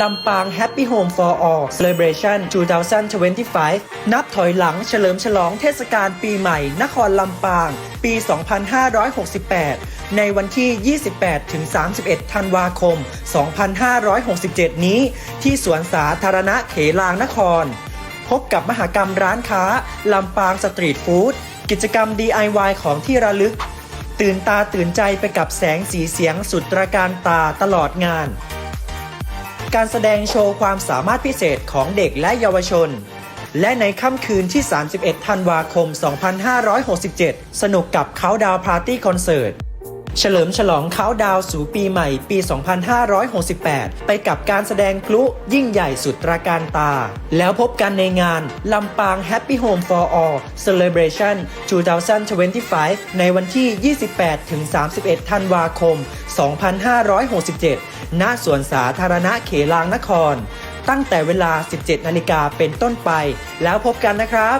ลำปาง Happy Home for All Celebration 2025 นับถอยหลังเฉลิมฉลองเทศกาลปีใหม่ นครลำปาง ปี 2568 ในวันที่ 28 ถึง 31 ธันวาคม 2567 นี้ ที่สวนสาธารณะเขลางนคร พบกับมหกรรมร้านค้า ลำปางสตรีทฟู้ด กิจกรรม DIY ของที่ระลึก ตื่นตาตื่นใจไปกับแสงสีเสียงสุดตระการตาตลอดงาน การแสดงโชว์ความสามารถพิเศษของเด็กและเยาวชน และในค่ำคืนที่ 31 ธันวาคม 2567 สนุกกับเขาดาวพาร์ตี้คอนเสิร์ต เฉลิมฉลองเขาดาวสู่ปีใหม่ปี 2568 ไปกับการแสดงพลุยิ่งใหญ่สุดตระการตา แล้วพบกันในงานลำปาง Happy Home for All Celebration 2025 ในวันที่ 28-31 ธันวาคม 2567 ณ สวนสาธารณะเขลางนคร ตั้งแต่เวลา 17 นาฬิกาเป็นต้นไป แล้วพบกันนะครับ